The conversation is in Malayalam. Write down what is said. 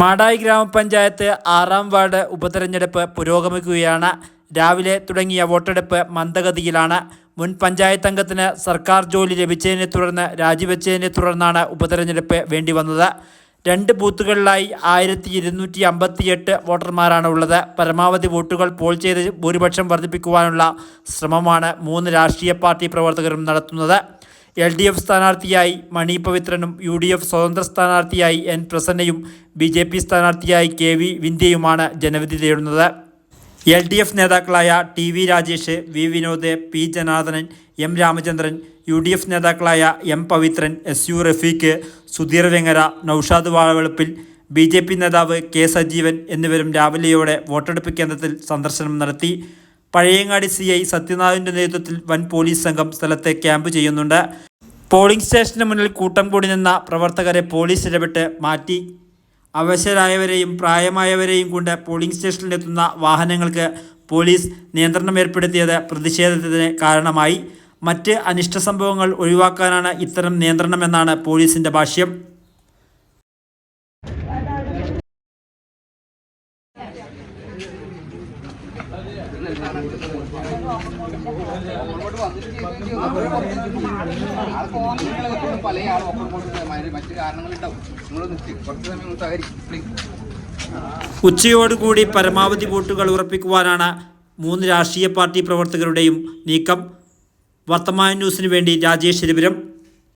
മാടായി ഗ്രാമപഞ്ചായത്ത് ആറാം വാർഡ് ഉപതെരഞ്ഞെടുപ്പ് പുരോഗമിക്കുകയാണ്. രാവിലെ തുടങ്ങിയ വോട്ടെടുപ്പ് മന്ദഗതിയിലാണ്. മുൻ പഞ്ചായത്ത് അംഗത്തിന് സർക്കാർ ജോലി ലഭിച്ചതിനെ തുടർന്ന് രാജിവെച്ചതിനെ തുടർന്നാണ് ഉപതെരഞ്ഞെടുപ്പ് വേണ്ടി വന്നത് രണ്ട് ബൂത്തുകളിലായി ആയിരത്തി ഇരുന്നൂറ്റി അമ്പത്തിയെട്ട് വോട്ടർമാരാണ് ഉള്ളത്. പരമാവധി വോട്ടുകൾ പോൾ ചെയ്ത് ഭൂരിപക്ഷം വർദ്ധിപ്പിക്കുവാനുള്ള ശ്രമമാണ് മൂന്ന് രാഷ്ട്രീയ പാർട്ടി പ്രവർത്തകരും നടത്തുന്നത്. എൽ ഡി എഫ് സ്ഥാനാർത്ഥിയായി മണി പവിത്രനും യു ഡി എഫ് സ്വതന്ത്ര സ്ഥാനാർത്ഥിയായി എൻ പ്രസന്നയും ബി ജെ പി സ്ഥാനാർത്ഥിയായി കെ വി വിന്ധ്യയുമാണ് ജനവിധി തേടുന്നത്. എൽ ഡി എഫ് നേതാക്കളായ T V Rajesh V Vinod P Janardhanan M Ramachandran U D F നേതാക്കളായ M Pavithran S U Rafeeq Sudheer Vengara Noushad വാഴവെളുപ്പിൽ B J P നേതാവ് കെ സജീവൻ എന്നിവരും രാവിലെയോടെ വോട്ടെടുപ്പ് കേന്ദ്രത്തിൽ സന്ദർശനം നടത്തി. പഴയങ്ങാടി സി ഐ സത്യനാഥിന്റെ നേതൃത്വത്തിൽ വൻ പോലീസ് സംഘം സ്ഥലത്തെ ക്യാമ്പ് ചെയ്യുന്നുണ്ട്. പോളിംഗ് സ്റ്റേഷന് മുന്നിൽ കൂട്ടം കൂടി നിന്ന പ്രവർത്തകരെ പോലീസ് ഇടപെട്ട് മാറ്റി. അവശരായവരെയും പ്രായമായവരെയും കൊണ്ട് പോളിംഗ് സ്റ്റേഷനിലെത്തുന്ന വാഹനങ്ങൾക്ക് പോലീസ് നിയന്ത്രണം ഏർപ്പെടുത്തിയത് പ്രതിഷേധത്തിന് കാരണമായി. മറ്റ് അനിഷ്ട സംഭവങ്ങൾ ഒഴിവാക്കാനാണ് ഇത്തരം നിയന്ത്രണമെന്നാണ് പോലീസിന്റെ ഭാഷ്യം. പല ആളും ഒപ്പം മറ്റു കാരണങ്ങളുണ്ടാവും നിങ്ങൾ നിൽക്കും കുറച്ച് സമയം ഒന്ന് സഹകരിക്കും പ്ലീസ് ഉച്ചയോടുകൂടി പരമാവധി വോട്ടുകൾ ഉറപ്പിക്കുവാനാണ് മൂന്ന് രാഷ്ട്രീയ പാർട്ടി പ്രവർത്തകരുടെയും നീക്കം. വർത്തമാന ന്യൂസിനു വേണ്ടി രാജേഷ് രവിപുരം